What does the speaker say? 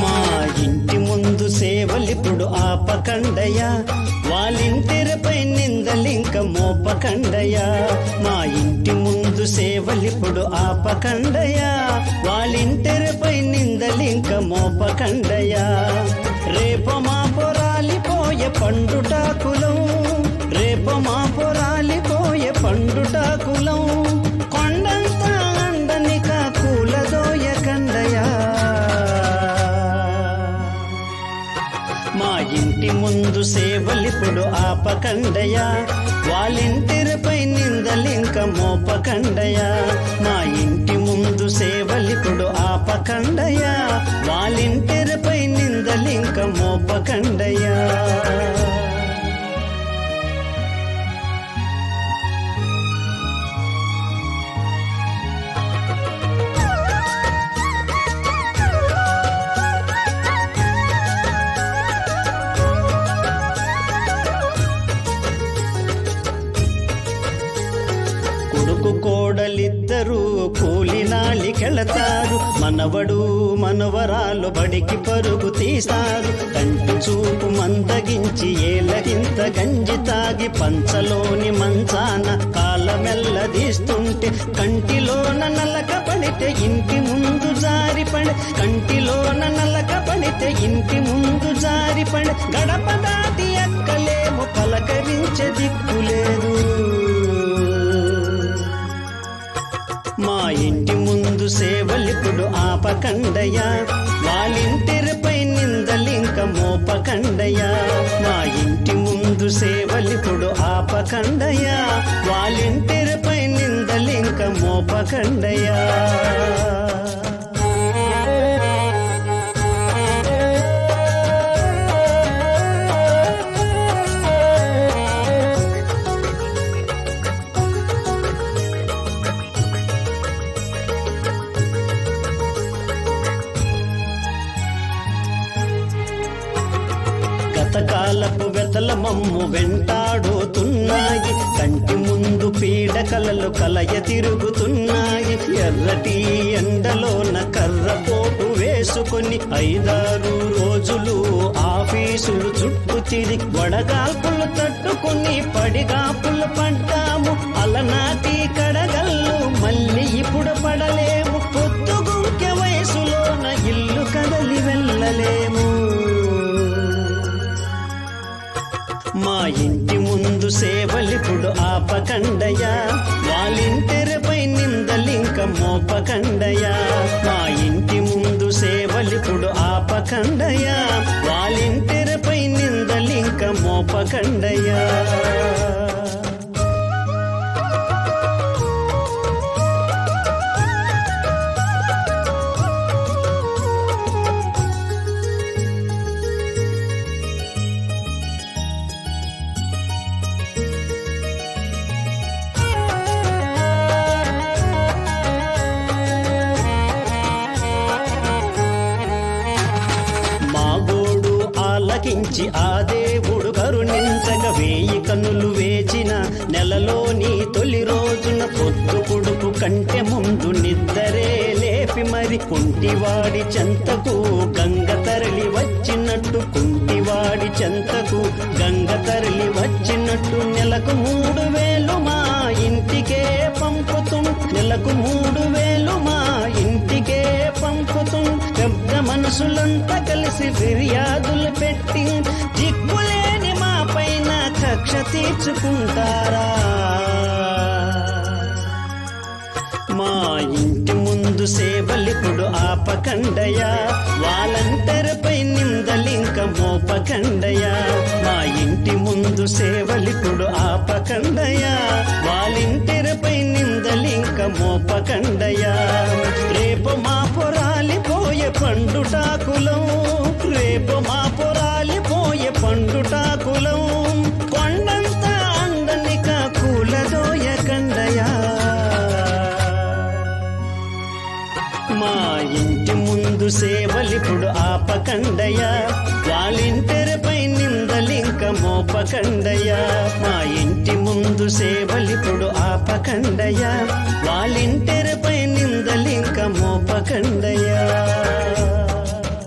మా ఇంటి ముందు సేవలిప్పుడు ఆపకండయా వాళ్ళింటిపై మోపకండయా మా ఇంటి ముందు సేవలిప్పుడు ఆపకండయా వాళ్ళింటిపై నిందలింక మోపకండయా రేప మా పొరాలిపోయే పండుటాకులం. రేప మా పొరాలిపోయే పండుటాకులం. కొండంత అండనిక కూలదోయ కండయా మా ఇంటి ముందు సేవలిప్పుడు ఆపకండయా మోపకండయా మా ఇంటి ముందు సేవలిప్పుడు ఆపకండయా వాలింటెరపై నిందలింక మోపకండయా కొడుకు కోడలిద్దరూ కూలినాలికెళతారు మనవడు మనవరాలు బడికి పరుగు తీస్తారు. కంటి చూపు మందగించి ఏలగింత గంజి తాగి పంచలోని మంచాన కాలమెల్లదీస్తుంటే కంటిలోన నలక పడితే ఇంటి ముందు జారిపడి కంటిలోన నలక పడితే ఇంటి ముందు జారిపడి గడప సేవలిప్పుడు ఆపకండయా వాళ్ళింటిరిపై నిందలింక మోపకండయా మా ఇంటి ముందు సేవలిపుడు ఆపకండయా వాళ్ళింటిరిపై నిందలింక మోపకండయా ఎంతకాలపు వెతల మమ్ము వెంటాడుతున్నాయి. కంటి ముందు పీడకలలు కలయ తిరుగుతున్నాయి. ఎర్రటి ఎండలోన కర్రపోటు వేసుకొని ఐదారు రోజులు ఆఫీసులు చుట్టూ తిరిగి వడగాల్పులు తట్టుకుని పడిగాపులు పడ్డాము. అలనాటి కడ మా ఇంటి ముందు సేవలిప్పుడు ఆపకండయా వాళ్ళింటెరపై నిందలింక మోపకండయా మా ఇంటి ముందు సేవలిప్పుడు ఆపకండయా పలకించి ఆ దేవుడు కరుణించక వేయి కన్నులు వేచిన నెలలోని తొలి రోజున పొద్దు కొడుకు కంటే ముందు నిద్దరే లేపి మరి కుంటివాడి చెంతకు గంగ తరలి వచ్చినట్టు కుంటివాడి చెంతకు గంగ తరలి వచ్చినట్టు నెలకు మూడు వేలు మా ఇంటికే పంపుతుం నెలకు మూడు వేలు పెద్ద మనసులంతా కలిసి ఫిర్యాదులు పెట్టి దిక్కులేని మా పైన కక్ష తీర్చుకుంటారా? మా ఇంటి ముందు సేవలిప్పుడు ఆపకండయా వాళ్ళంటరిపై నిందలింక మోపకండయా మా ఇంటి ముందు సేవలిప్పుడు ఆపకండయా వాళ్ళింటిపై నిందలింక మోపకండయా రేపు మా పొర పోయే పండుటాకులం రేపు మా పొరాలి పోయే పండుటాకులం. కొండంతా అందనిక కూలదోయ కండయా. మా ఇంటి ముందు సేవలిప్పుడు ఆపకండయా. వాళ్ళింటెరపై నిందలింక మోపకండయా. మా ఇంటి ముందు సేవలిప్పుడు ఆపకండయా. వాళ్ళింటెరపై నిందలింక మోపకండయా.